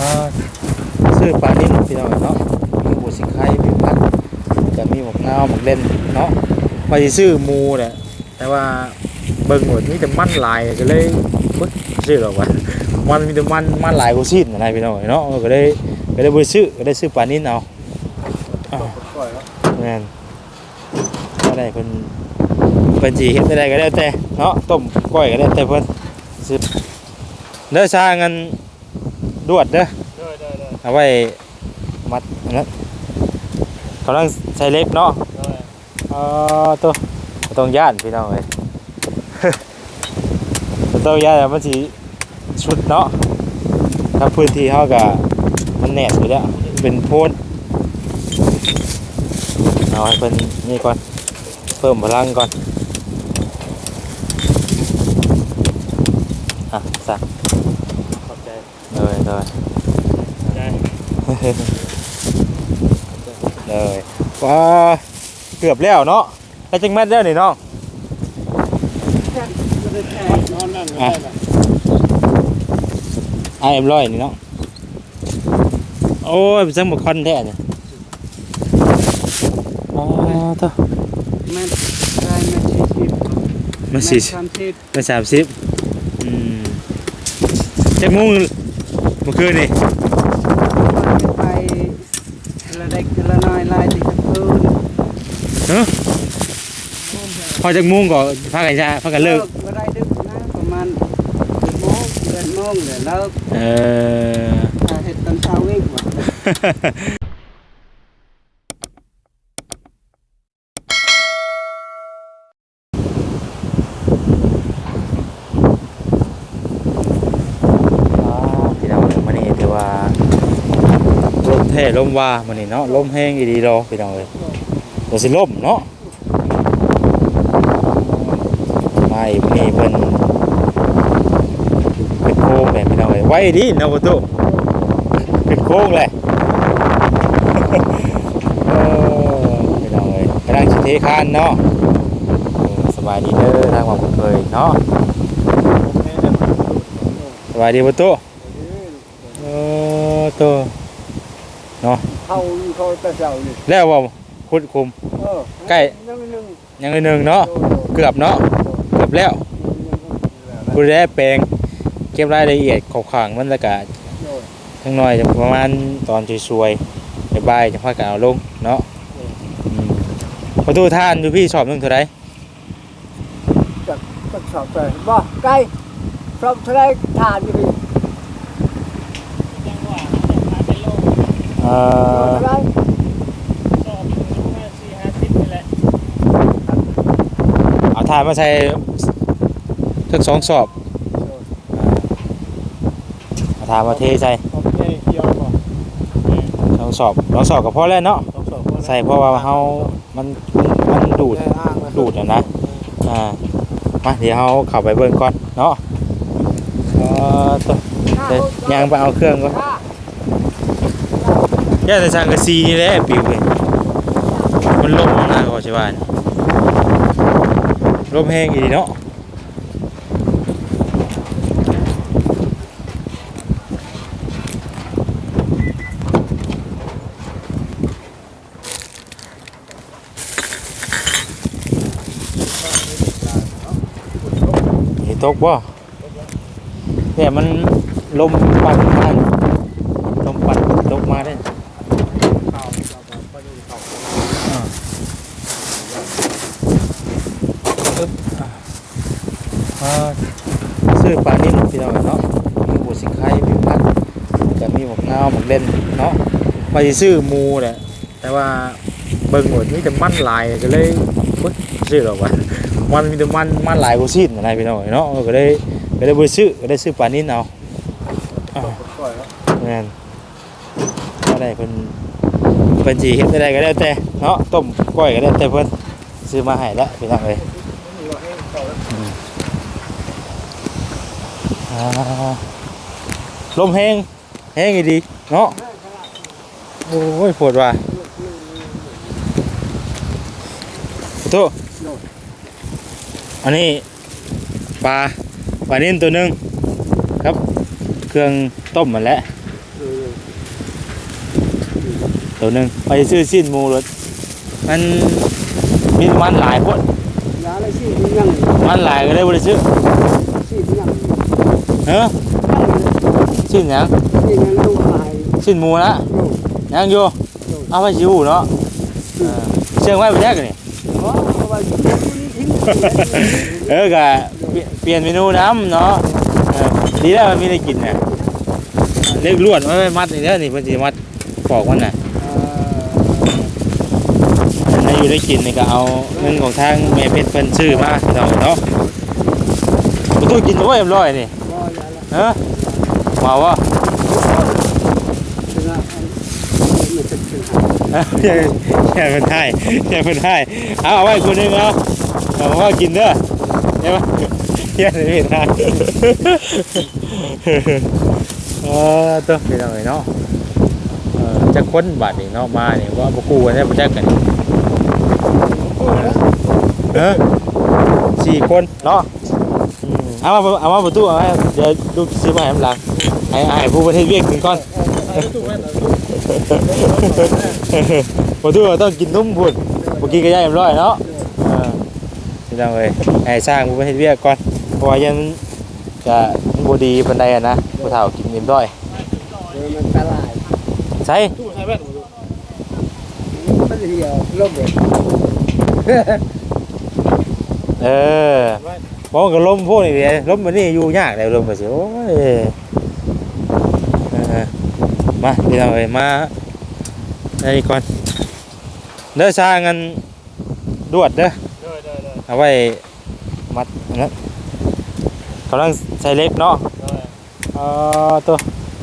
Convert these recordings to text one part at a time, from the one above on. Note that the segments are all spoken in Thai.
อ่าซื้อปลานิ่มพี่น้องเนาะมีหมูสิงไข่มีผักจะมีหมกนาวหมกเล่นเนาะไปซื้อมูเนี่ยแต่ว่าเบิ่งหมดมีแต่มันหลายก็เลยเบิ่ซื้อหรอกวะมันมีแต่มันมันหลายกว่าสิ้นอะไรพี่น้องเนาะก็เลยก็เลยบ่ได้ซื้อก็ได้ซื้อปลานิ่มเอาอ่าก่อยแมนก็ได้เพิ่นเพิ่นสิเฮ็ดได้ก็ได้แต่เนาะต้มก้อยก็ได้แต่เพิ่นสิเด้อซาเงิน ดวดเด้อเด้อเด้อเด้อเอาไว้มัดอันนั้นกำลังใช้เล็บเนาะเด้อเอ๋อตัวบ่ต้องย่านพี่น้องเอ้ยบ่ต้องย่านมันสิชุดเนาะถ้าพื้นที่เฮาก็มันแน่นอยู่แล้วเป็นโพนเอาให้เพิ่นนี่ก่อน เพิ่มพลังก่อน อะสั่งขอบใจ เลยเลยใจเลยว้าเกือบแล้วเนาะแล้วจังแม่นแล้วนี่น้องไม่ได้แช่นอนนั่นก็ได้ล่ะไอเอ็มร้อยนี่เนาะโอ้ยเป็นจังบุคคลแท้เนี่ยอ๋อตัวแม่ได้แม่สี่สิบมาสี่สามสิบมาสามสิบอืมจักโมุ้งเมื่อคืนนี่ไปละเด็กละน้อยลายติดคืนเฮ้พอจักโมุ้งก็พากันชาพากันเลิกก็ได้ดึกนะประมาณสิบโมงเดินโมงเดี๋ยวเลิกเออถ้าเห็ดตอนเช้าวิ่งว่ะ อ๋อพี่น้องเอ้ยมื้อนี้ถือว่า ลมว่ามื้อนี้เนาะลมแห้งอีดีดอกพี่น้องเอ้ยบ่สิลมเนาะไม่มื้อนี้เพิ่นเป็นโค้งเลยพี่น้องเอ้ยไว้ดีนาะประตูเป็นโค้งเลยพี่น้องเอ้ยกำลังสิเทคานเนาะสบายดีเด้อทางควาบ่เคยเนาะสบายดีประตูเออตัวาเขาแต่เช้านี่แล้วว่าคุดคุม เออใกล้ นั่งนึงยังอีกหนึ่งเนาะเกือบเนาะเกือบแล้วคุณได้แปลงเก็บรายละเอียดของขังมันแล้วก็ทั้งน้อยจะประมาณตอนสวยๆบ่ายๆจะพากันเอาลงเนาะอืมประตูท่านอยู่พี่สอบหนึงเท่าไหรก็สอบไปบ่ใกล้พร้อมเท่าไรทานอยู่พี่ เอ่อเท่าไรเอาท่านมาใช้ทั้งสองสอบเอาท่านมาเทใส่โอเคเกี่ยวบ่สองสอบสองสอบก็พอแล้วเนาะต้องสอบใส่เพราะว่าเฮามันมันดูดอ้างนะดูดอะนะอ่ามาเดี๋ยวเฮาเข้าไปเบิ่งก่อนเนาะเออตัวเดี๋ยวยังไปเอาเครื่องก่อน ย่าแต่สังกะสีนี่แหละปิวเว้ยมันลมนะก็ใช่ว่านลมแห้งอีดีเนาะตกบ่เนี่ยมันลมปัดมันลมปัดตกมาได้ ข่าวเราไปดูข่าว อ่าซื้อปลานิ่ม พี่น้องเนาะมีหมูสิงไข่มีผักจะมีหมกนาหมกเล่นเนาะไปซื้อมูเนี่ยแต่ว่าเบิ่งหมดมีแต่มันหลายก็เลยปึ๊ดซื้อหรอกวะมันมีแต่มันมันหลายกว่าสิ้นอะไรพี่น้องเนาะก็เลยก็เลยบ่ได้ซื้อก็ได้ซื้อปลานิ่มเอาอ่าก่อยแมนก็ได้เพิ่นเพิ่นสิเฮ็ดได้ก็ได้แต่เนาะต้มก้อยก็ได้แต่เพิ่นซื้อมาให้แล้วพี่น้องเอ้ย อ่า ลมแห้งแห้งอีดีเนาะโอ้ยปวดว่ะขอโทษอันนี้ปลาปลานิ่นตัวหนึงครับ เครื่องต้มมาแล้วเออตัวหนึงไปซื้อสิ้นหมูรถมันมีมันหลายพดยาเลยสิยังมันหลายก็เลยบ่ได้ซื้อสิยัง เออสิ้นหยังสิยังลูกหายสิ้นหมูนะโอ้ยังอยู่เอาไปสิฮู้เนาะเออเชื่องไว้บ่แยกนี่โหว่าสินี่ทิ้งเออก็เปลี่ยนเปลี่ยนเมนูน้ำเนาะเออดีแล้วมันมีได้กินน่ะเล็กลวดไว้ไว้มัดนี่เด้อนี่เพิ่นสิมัดปอกมันน่ะถ้าอยู่ได้กินนี่ก็เอาเงินของทางแม่เพชรเพิ่นซื้อมาเราเนาะประตูกินโอ้ยเรียบร้อยนี่ บ่ยาละเออมาว่าถึงอะอย่าอย่าเพิ่นให้อย่าเพิ่นให้เอาเอาไว้คนนึงเอาเอาว่ากินเด้อใช่ปะอย่าเลยเพิ่นให้เออตัวพี่น้องเอ้ยเนาะเออจะค้นบัตรนี่เนาะมาเนี่ยว่าบ่คู่กันได้บ่จักกันเออสี่คนเนาะ เอามาเอามาประตูเอาไว้เดี๋ยวลูกซื้อมาให้มันหลังให้ให้ผู้ประเทศเวียกกินก่อนประตูต้องกินนุ่มพุ่นเมื่อกี้ก็ย่ายเรียบร้อยเนาะเออนี่ต้องเลยให้สร้างผู้ประเทศเวียกก่อนเพราะว่ายังจะบดีปันใดอะนะผู้เฒ่ากินเรียบร้อยเดี๋ยวมันตลายใช่มันเหี่ยวลบเลยเออ มองกับลมพวกนี้เลยลมมันนี่อยู่ยากเลยลมมาสิโอ้ยเออมาพี่น้องเอ้ยมาอันนี้ก่อนเด้อสร้างกันดวดเด้อเอาไว้มัดอันนั้นกำลังใส่เล็กเนาะเออตัว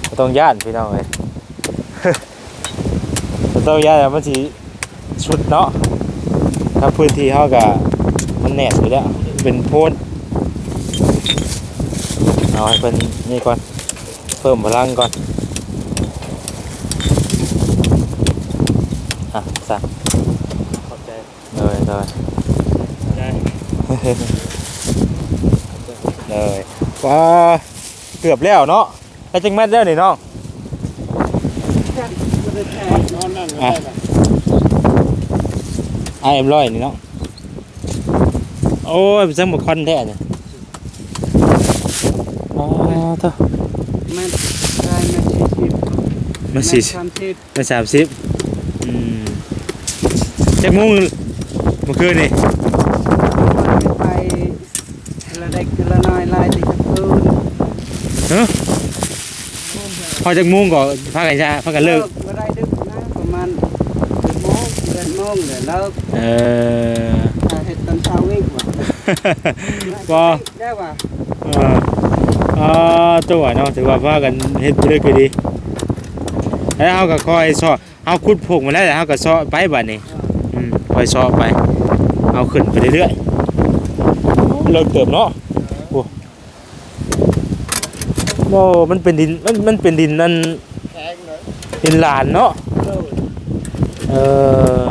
บ่ต้องย่านพี่น้องเลยบ่ต้องย่านแล้วมันสิชุดเนาะถ้าพื้นที่เขาก็มันแหนบอยู่แล้วเป็นโพน เอาให้เป็นนี่ก่อน เพิ่มพลังก่อน อะสั่งขอบใจเลยเลยได้เลยว้าเกือบแล้วเนาะแล้วจังแม่นแล้วนี่น้องนอนนั่นอะไอเอ็มร้อยนี่เนาะโอ้ยเป็นจังบุคคลแท้เนี่ยอ๋อเท่า มันได้มันสี่สิบมาสี่สามสิบมาสามสิบอืมจักโมุ้งเมื่อคืนนี่ไปละเด็กละน้อยลายติดคืนเฮ้พอจักโมุ้งก็พากันจะพากันเลิกก็ได้ดึกนะประมาณเจ็ดโมงเจ็ดโมงเดี๋ยวเลิกเออถ้าเห็ดตอนเช้าวิ่งว่ะก็ได้ว่ะเออเอตัวเนาะถือว่าพากันเฮ็ดไปเรื่อยก็ดีแล้วเฮาก็คอยซ้อเฮาขุดพวกมาแล้วเฮาก็ซ้อไปบัดนี้อืมคอยซ้อไปเอาขึ้นไปเรื่อยๆเลิกเติมเนาะโอ้โอ้มันเป็นดินมันมันเป็นดินนั่นดินลานเนาะเออ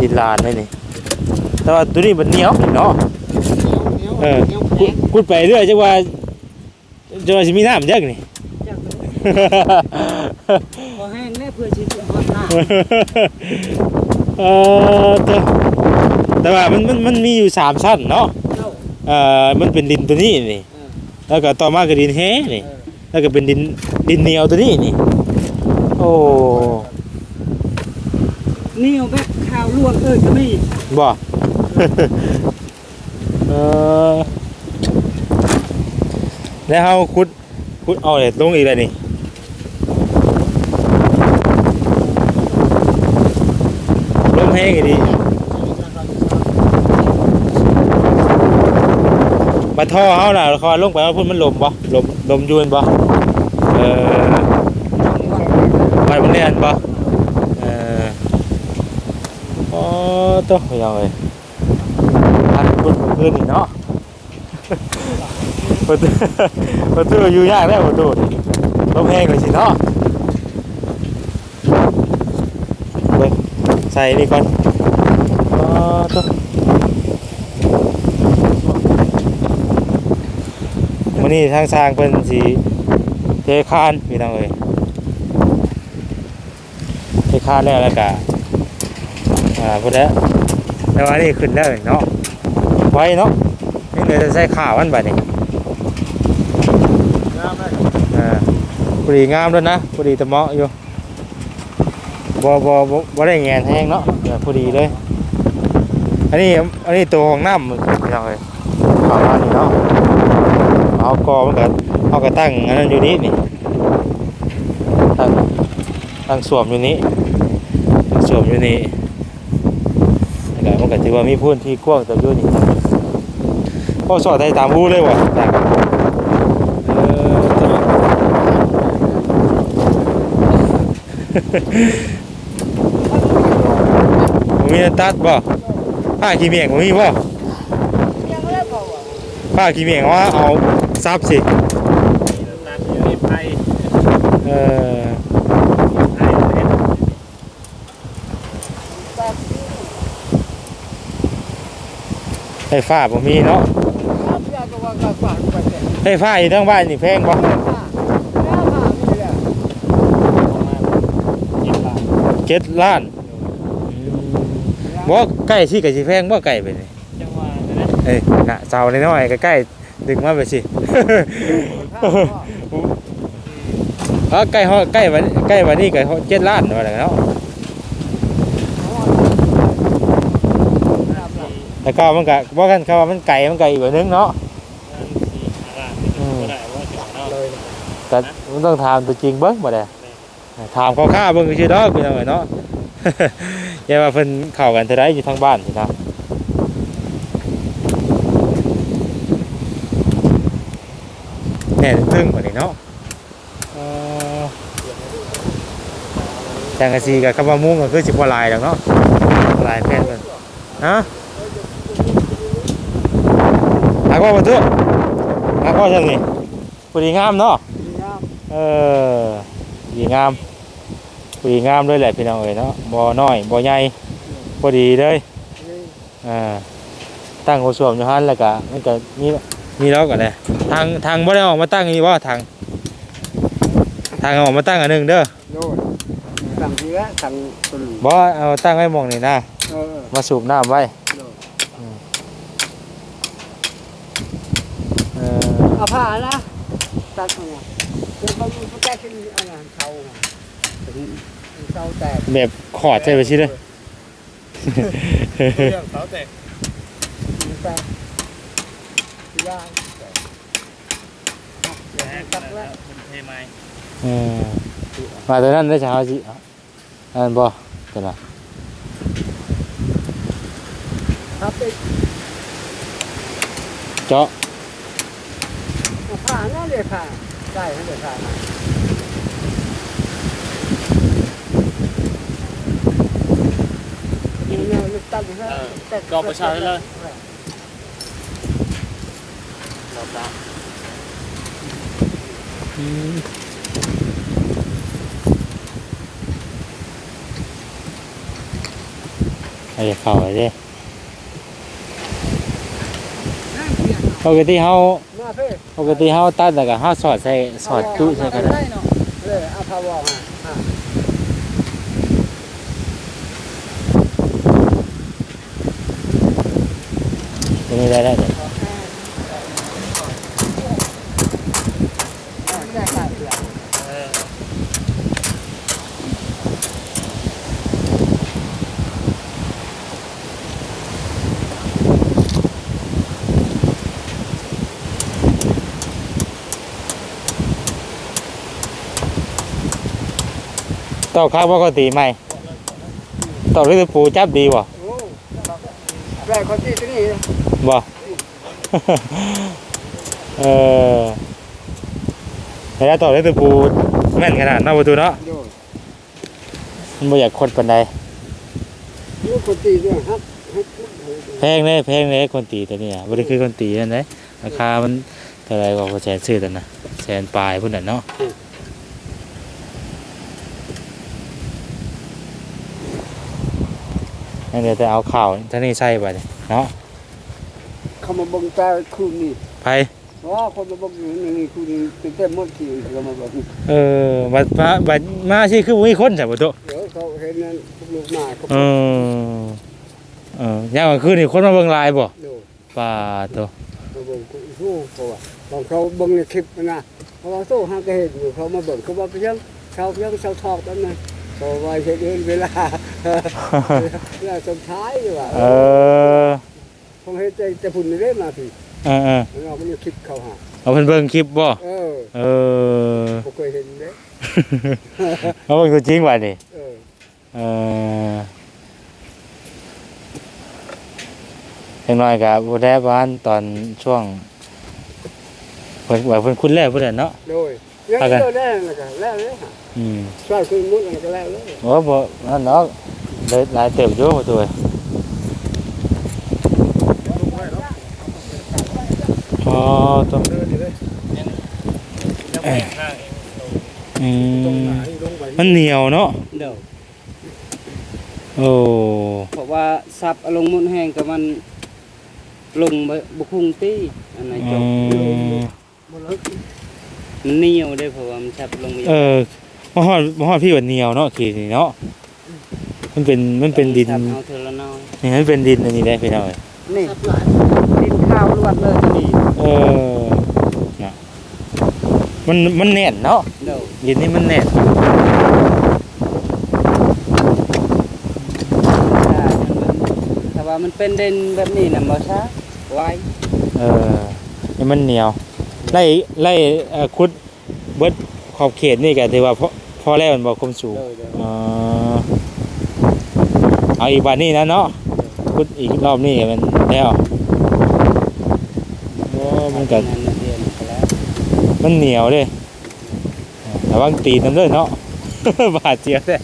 ดินลานนี่นี่แต่ว่าตัวนี้มันเหนียวเนาะเออขุดขุดไปเรื่อยจังว่า จังว่าสิมีน้ำจักนี่พอแห้งแล้วเพื่อชีวิตฮอดหน้าเออแต่แต่ว่ามันมันมันมีอยู่สามชั้นเนาะเจ้าเอ่อมันเป็นดินตัวนี้นี่ เออแล้วก็ต่อมาก็ดินแห้นี่ เออแล้วก็เป็นดินดินเหนียวตัวนี้นี่ โอ้นี่เอาแบบข้าวลวกเอ้ยก็มีบ่ เออ แล้วเฮาขุดขุดเอาเลยลงอีกแล้วนี่ลมแห้งอีกดีมาท่อเฮาน่ะคอยลงไปว่าพุ่นมันลมบ่ลมลมยูนบ่เออไปบ่แน่นบ่เออโอ้ตัวพี่เอ้ยพันพุ่นเมื่อคืนนี่เนาะ ประตูประตูอยู่ยากแล้วประตูนี่ลมแห้งเลยสิเนาะเบิ่งใส่นี่ก่อนอ๋อตัววันนี้ทางสร้างเพิ่นสิเทคานพี่น้องเอ้ยที่คาดแล้วแล้วก็อ่าพวกนี้แต่ว่านี่ขึ้นแล้วเนาะไว้เนาะนี่เลยจะใช้ข่าวมันบัดนี้ งามเลย อ่า พอดีงามด้วยนะพอดีตะเหมาะอยู่บ่บ่บ่ได้แงนแห้งเนาะเดี๋ยวพอดีเลย อันนี้อันนี้ตัวของน้ำมันพี่น้องเอ้ยข่าวานี่เนาะเอากอมันก็เอากระตั้งอันนั้นอยู่นี่นี่ตั้งตั้งสวมอยู่นี่ตั้งสวมอยู่นี่แล้วมันก็ถือว่ามีพื้นที่กว้างแต่อยู่นี่พ่อสอดให้ตามรู้เลยว่ะออตัว บ่มีอันตัดบ่ผ้าขี้เมียงบ่มีบ่ผ้าขี้เมียงว่าเอาซับสิตัดอยู่ในไผ่เออไผ่เล็ดไฟฟ้าบ่มีเนาะไฟฟ้าอยู่ทั้งบ้านนี่แพงบ่ ประมาณ เจ็ดบาทเจ็ดล้านบ่ใกล้สิก็สิแพงบ่ไก่ไปนี่จังหวะนั้นนะเอ้ยกะเสาน้อยๆก็ใกล้ดึงมาไปสิเออใกล้ฮอดใกล้วันใกล้วันนี้ก็เจ็ดล้านว่าแล้วเนาะแล้วก็มันก็บ่กันเขาว่ามันไก่มันไก่อีกแบบนึงเนาะสี่ห้าล้านก็ได้ว่าถึงเนาะเลยแต่มันต้องถามตัวจริงเบิ่งบ่ได้ ถามเขาค่าเบิ่งซื่อๆดอกพี่น้องเอ้ยเนาะอย่าว่าเพิ่นเข้ากันเท่าใดอยู่ทางบ้านพี่น้องแน่ตึ้งกว่านี้เนาะเอ่อจังกะซีกับคำว่ามุ้งก็คือสิบ่หลายดอกเนาะหลายแผ่นเพิ่นฮะหากว่าบ่ตัวหากว่าจังนี่พอดีงามเนาะเออ ดีงามดีงามด้วยแหละพี่น้องเอ๋ยเนาะบ่น้อยบ่ใหญ่พอดีเลยอ่าตั้งหัวสวมอยู่หันแล้วก็มันก็มีมีแล้วก็เลยทางทางบ่ได้ออกมาตั้งนี่ว่าทาง ทางเอาออกมาตั้งอันหนึงเด้อโน่นสั่งเชื้อสั่งตุ่นบ่เอาตั้งไว้หมองนี่นะเออมาสูบน้ำไว้โน่นเออเอาผ้านะตัดมา คือเขามีผู้แก้ที่อะไรเขาถึงเขาแตกแบบขอดใช่ไปสิเด้อเรื่องเสาแตกแตกยางแตกแล้วมันเทไม้เออมาตัวนั้นได้เช้าสิอันบ่ตัวน่ะครับไปเจาะเอาผ้านั่นเลยผ้า ได้นั่นเลยผ้านี่เนี่ยตัดเลยฮะตัดกอบประชาชนเลยรอบละอืมไอ้เข้าไปเด้ ปกติเฮามาเพ่ปกติเฮาตัดแล้วก็เฮาสอดใส่สอดจุใส่กันได้เนาะเลยเอาผ้าวองอะตรงนี้ได้ได้เด้ได้ค่ะเดี๋ยว เออ ตอกข้าวปกติไหมตอกหรือปูจับดีบ่โอ้ได้คนที่ที่นี่บ่เออแล้วตอกหรือปูแม่นขนาดเนาะประตูเนาะโยนมันบ่อยากคดปานใดลูกคนที่เนี่ยครับแพงเลยแพงเลยคนตีตัวนี้อะบ่ได้คือคนตีนั่นเด้ราคามันเท่าไหร่กว่าแสนซื้อตัวน่ะแสนปลายพุ่นน่ะเนาะ ยังเหลือแต่เอาข้าวท่านี้ใส่ไปเนาะเขามาบังตาคืนนี่ไผว่าคนมาบอกอยู่นี่คุณเป็นเต้นมดขี่ก็มาบอกเออบัดมาบัดมาสิคือบ่มีคนจ้ะบ่ตุเดี๋ยวเขาเห็นนั้นลูกหน้าเขาเออเออยามกลางคืนนี่คนมาเบิ่งไลน์บ่ดูป่าโตมาเบิ่งสู้เขาว่าตอนเขาเบิ่งในคลิปนะเพราะว่าสู้ห้างก็เห็นอยู่เขามาเบิ่งเขาว่าไปยังชาวยังชาวทอกนั่นนะเขาว่าเห็นเวลาเวลาสุดท้ายอยู่ว่าเออผมเห็นแต่แต่พุ่นนี่ได้มาสิเออเออมันเอาไปในคลิปเขาหาเอาเพิ่นเบิ่งคลิปบ่เออเออผมเคยเห็นเด้เอาเบิ่งตัวจริงว่านี่เออเออจังน้อยก็บ่ได้บ้านตอนช่วงเพิ่นว่าเพิ่นคุ้นแล้วพุ่นน่ะเนาะโดย ยังเอากันเจอแล้วนะก็แล้วเลยค่ะอืมสร้างขึ้นมุดอะไรก็แล้วเลยโอ้บ่นั่นเนาะเลยหลายเติบอยู่บ่ตัวอ๋อตัวเดินอยู่เลยยังไม่เห็นข้างเองอืตรงมไหนลงไปมันเหนียวเนาะเดี๋ยวโอ้เพราะว่าซับเอาลงมุดแห้งกับมันลงไปบุคุงตี้อันไหนจอืบ มมันเหนียวได้เพราะว่ามันซับลงไปเออมาฮอดมาฮอดพี่ว่าเหนียวเนาะคือนี่เนาะมันเป็นมันเป็นดินซับเอาเทอละน้อยนี่มันเป็นดินอันนี้ได้พี่น้อยนี่ดินข้าวล้วนเลยตัวนี้เออน่ะมันมันแน่นเนาะเดี๋ยวดินนี่มันแน่นถ้าว่ามันเป็นดินแบบนี้นะบ่ช้าไว้เออนี่มันเหนียว ไล่ไล่เอ่อคุดเบิดขอบเขตนี่ก็ถือว่าพอพอแล้วมันบ่คมสูงเดี๋ยวเดี๋ยวอ๋อเอาอีกบานนี้นะเนาะคุดอีกรอบนี้มันแล้วโอ้มันก็งานเรียนก็แล้วมันเหนียวเลยแต่ว่าตีนน้ำเลยเนาะ บาดเจ็บเลย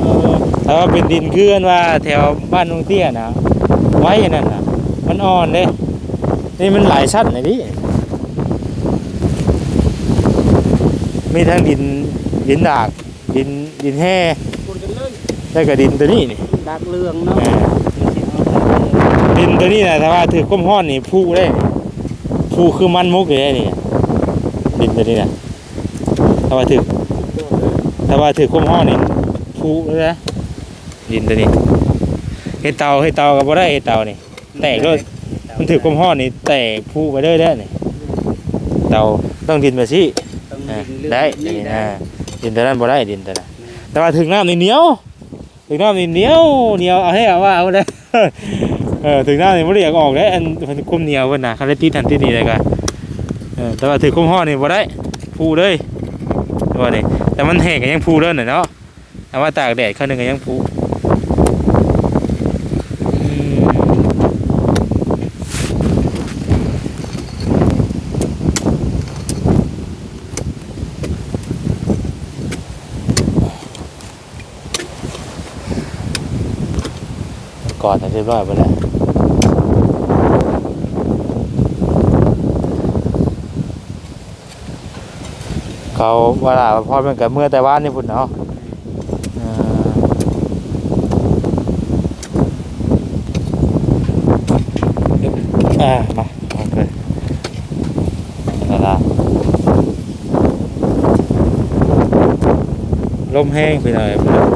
เออแต่ว่าเป็นดินเคลื่อนว่าแถวบ้านนงเตี้ยนะไว้อย่างนั้นนะ มันอ่อนเลยนี่มันหลายชั้นเลยดิมีทั้งดินดินดาก ดินดินแห่คนกันเลยแล้วก็ดินตัวนี้นี่ดักเรืองเนาะเออมันสิเอาไปเลยดินตัวนี้นะถ้าว่าถือก้มห้อนนี่พูได้พูคือมันมุกเลยนี่ดินตัวนี้นะถ้าว่าถือถ้าว่าถือก้มห้อนนี่พูเลยนะดินตัวนี้เฮ็ดเตาเฮ็ดเตาก็บ่ได้เฮ็ดเตานี่ แตกเลยมันถือก้มห้อนนี่แตกพูไปเลยได้อนี่เตาต้องดินไปสิต้องอ่าดินเรืองได้นี่นี่ได้นะดินตัวนั้นบ่ได้ดินตัวนั้นแต่ว่าถึงน้ำนี่เหนียวถึงน้ำนี่เหนียวเหนียวเอาให้เอาว่าเอาเลยเออถึงน้ำนี่บ่ได้อยากออกได้อันเพิ่นคุมเหนียวเพิ่นน่ะคันได้ติดทันติดนี่เลยก็เออแต่ว่าถือคุมห้อนี่บ่ได้พูเลยว่านี่แต่มันแห้งก็ยังพูเด้อน่ะเนาะแต่ว่าตากแดดคันหนึงก็ยังพู ก่อนเรียบร้อยไปแล้วเขาเว่าล่ะพอเป็นกับเมื่อแต่ว่านี่พุ่นเนาะอ่ามาโอเคนั่นล่ะ ลมแห้งไปหน่อยพุ่นน่ะ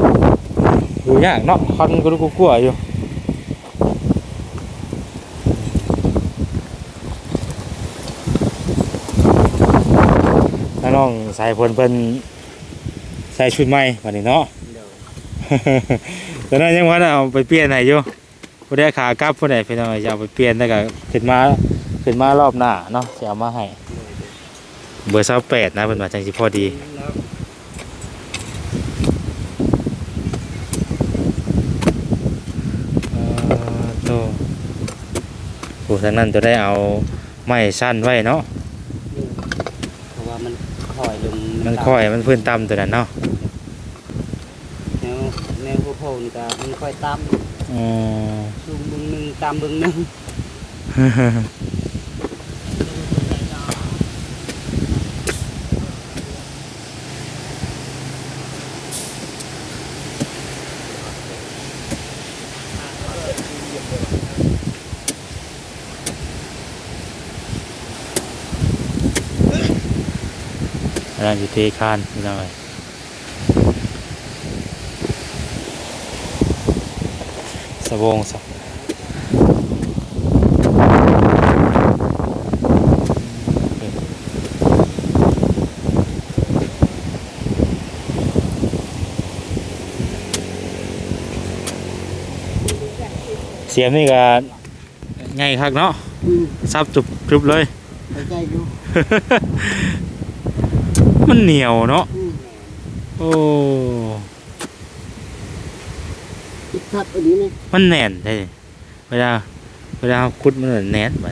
ดูยากเนาะคันก็รู้กลัวๆอยู่ถ้าน้องใส่เพิ่นเพิ่นใส่ชุดใหม่วันนี้เนาะเดี๋ยวตอนนั้นยังว่าเอาไปเปลี่ยนให้อยู่ผู้ได้ขากลับผู้ใดพี่น้องจะเอาไปเปลี่ยนแล้วก็ขึ้นมาขึ้นมารอบหน้าเนาะจะเอามาให้ เบอร์28นะเพิ่นว่าจังสิพอดี แล้ว เอ่อโตผู้ ทางนั้นจะได้เอาไม้สั้นไว้เนาะเพราะว่ามันคอยลงมันค่อยมันพื้นต่ำตัวนั้นเนาะแนวแนวพวกโพนก็มันค่อยต่อืมำสูงบึงหนึ่งต่ำบึงหนึ่งำลังจะเทคานพี่น้องเอ้ยสะบงสะเสียมนี่ก็ง่ายคักเนาะอืมซับจุบจุบเลยไปใจอยู่ มันเหนียวเนาะอืมโอ้คิดทัดอันนี้นี่มันแน่นเลยเวลา เวลาคุดมันเหมือนแน่นไป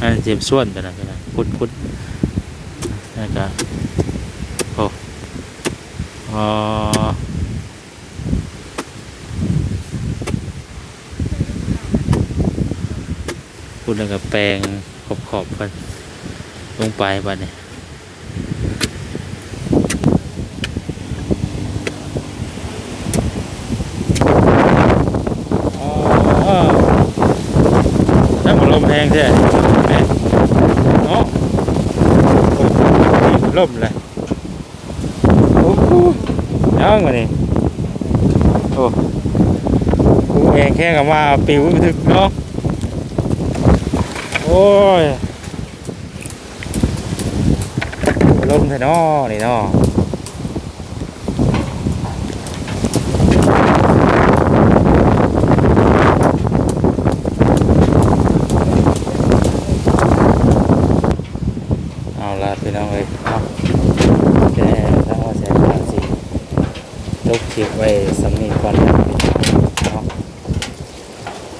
อันเจ็บส่วนไปนะเวลาคุดคุดนั่นก็โอ้อ๋อคุดแล้วก็แปรงขอบขอบๆไป ลงไปบ้านเนี่ยอ๋อถ้ามันลมแรงใช่ไหมแม่เนาะลมเลยโอ้โหยังมานี่โอ้กูเองแค่กับมาปิวถึกเนาะโอ้ย ลมแท้เนาะนี่นาะเอาละพี่น้องเอ้ยเนาะแกถ้าว่าแสนสามสิลบคลิปไว้สำนีก่อนนะเนาะ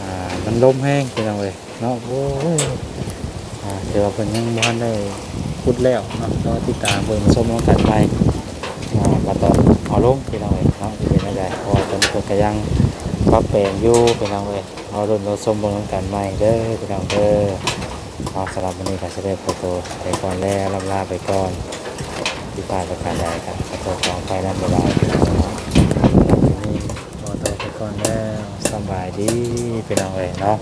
อ่ามันลมแห้งพี่น้องเอ้ยเนาะโอ้ยอ่าเดี๋ยวาเพิ่นยังบ่ทันได้ พูดแล้วเนาะก็ติดตามเบิ่งชมน้องกันไปอ่ามาตอนเอาลงพี่น้องเอ้ยเนาะเป็นจังไดเพราะว่าตอนนี้เพิ่นก็ยังปรับแปลงอยู่พี่น้องเอ้ยเอารุ่นเราชมเบิ่งน้องกันใหม่เด้อพี่น้องเด้อเอาสำหรับวันนี้ก็จะได้โฟโต้ไปก่อนแล้วลำลาไปก่อนที่ผ่านประการใดครับขอโทษขอไปนั่นเวลาวันนี้ขอตัวไปก่อนแล้วสำบายดีเป็นเอาไว้เนาะ